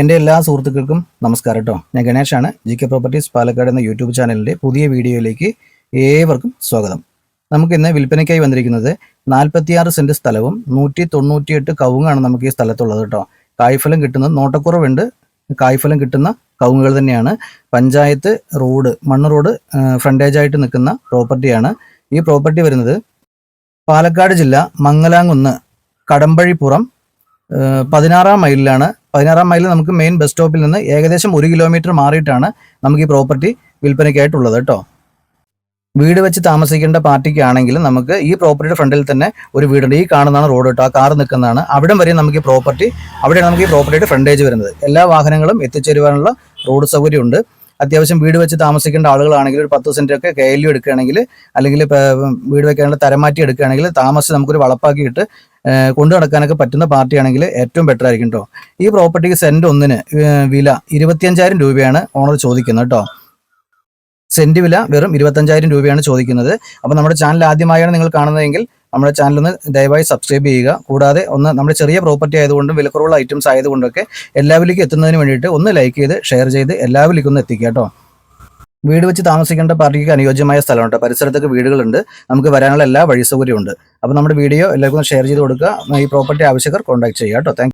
എന്റെ എല്ലാ സുഹൃത്തുക്കൾക്കും നമസ്കാരം കേട്ടോ ഞാൻ ഗണേഷാണ്. ജി കെ പ്രോപ്പർട്ടീസ് പാലക്കാട് എന്ന യൂട്യൂബ് ചാനലിന്റെ പുതിയ വീഡിയോയിലേക്ക് ഏവർക്കും സ്വാഗതം. നമുക്ക് ഇന്ന് വിൽപ്പനയ്ക്കായി വന്നിരിക്കുന്നത് നാൽപ്പത്തിയാറ് സെന്റ് സ്ഥലവും നൂറ്റി തൊണ്ണൂറ്റിയെട്ട് കവുങ്ങാണ് നമുക്ക് ഈ സ്ഥലത്തുള്ളത് കേട്ടോ കായ്ഫലം കിട്ടുന്നത് നോട്ടക്കുറവുണ്ട്. കായ്ഫലം കിട്ടുന്ന കവുങ്ങുകൾ തന്നെയാണ്. പഞ്ചായത്ത് റോഡ് മണ്ണ് റോഡ് ഫ്രണ്ടേജായിട്ട് നിൽക്കുന്ന പ്രോപ്പർട്ടിയാണ് ഈ പ്രോപ്പർട്ടി വരുന്നത് പാലക്കാട് ജില്ല മംഗലാങ്കുന്ന് കടമ്പഴിപ്പുറം പതിനാറാം മൈലിലാണ്. പതിനാറാം മൈലിൽ നമുക്ക് മെയിൻ ബസ് സ്റ്റോപ്പിൽ നിന്ന് ഏകദേശം ഒരു കിലോമീറ്റർ മാറിയിട്ടാണ് നമുക്ക് ഈ പ്രോപ്പർട്ടി വിൽപ്പനയ്ക്കായിട്ടുള്ളത് കേട്ടോ വീട് വെച്ച് താമസിക്കേണ്ട പാർട്ടിക്കാണെങ്കിലും നമുക്ക് ഈ പ്രോപ്പർട്ടിയുടെ ഫ്രണ്ടിൽ തന്നെ ഒരു വീടുണ്ട്. ഈ കാണുന്നതാണ് റോഡ് കേട്ടോ ആ കാർ നിൽക്കുന്നതാണ്. അവിടം വരെ നമുക്ക് ഈ പ്രോപ്പർട്ടി അവിടെയാണ് നമുക്ക് ഈ പ്രോപ്പർട്ടിയുടെ ഫ്രണ്ടേജ് വരുന്നത്. എല്ലാ വാഹനങ്ങളും എത്തിച്ചേരുവാനുള്ള റോഡ് സൗകര്യമുണ്ട്. അത്യാവശ്യം വീട് വെച്ച് താമസിക്കേണ്ട ആളുകളാണെങ്കിൽ ഒരു പത്ത് സെന്റ് ഒക്കെ കെ എൽ യു എടുക്കുകയാണെങ്കിൽ അല്ലെങ്കിൽ വീട് വെക്കാനുള്ള തരമാറ്റി എടുക്കുകയാണെങ്കിൽ താമസിച്ച് നമുക്കൊരു വളപ്പാക്കിയിട്ട് കൊണ്ടു നടക്കാനൊക്കെ പറ്റുന്ന പാർട്ടിയാണെങ്കിൽ ഏറ്റവും ബെറ്റർ ആയിരിക്കും കേട്ടോ ഈ പ്രോപ്പർട്ടിക്ക് സെന്റ് ഒന്നിന് വില ഇരുപത്തിയഞ്ചായിരം രൂപയാണ് ഓണർ ചോദിക്കുന്നത് കേട്ടോ സെന്റ് വില വെറും ഇരുപത്തഞ്ചായിരം രൂപയാണ് ചോദിക്കുന്നത്. അപ്പോൾ നമ്മുടെ ചാനൽ ആദ്യമായാണ് നിങ്ങൾ കാണുന്നതെങ്കിൽ നമ്മുടെ ചാനൽ ഒന്ന് ദയവായി സബ്സ്ക്രൈബ് ചെയ്യുക. കൂടാതെ ഒന്ന് നമ്മുടെ ചെറിയ പ്രോപ്പർട്ടി ആയതുകൊണ്ടും വിലക്കുറവുള്ള ഐറ്റംസ് ആയതുകൊണ്ടൊക്കെ എല്ലാവരിലേക്കും എത്തുന്നതിന് വേണ്ടിയിട്ട് ഒന്ന് ലൈക്ക് ചെയ്ത് ഷെയർ ചെയ്ത് എല്ലാവരിലേക്കും ഒന്ന് എത്തിക്കുക കേട്ടോ വീട് വെച്ച് താമസിക്കേണ്ട പാർട്ടിക്ക് അനുയോജ്യമായ സ്ഥലമുണ്ട്. പരിസരത്തൊക്കെ വീടുകളുണ്ട്. നമുക്ക് വരാനുള്ള എല്ലാ വഴി സൗകര്യമുണ്ട് അപ്പോൾ നമ്മുടെ വീഡിയോ എല്ലാവർക്കും ഷെയർ ചെയ്ത് കൊടുക്കുക. ഈ പ്രോപ്പർട്ടി ആവശ്യക്കാർ കോൺടാക്ട് ചെയ്യുക കേട്ടോ. താങ്ക്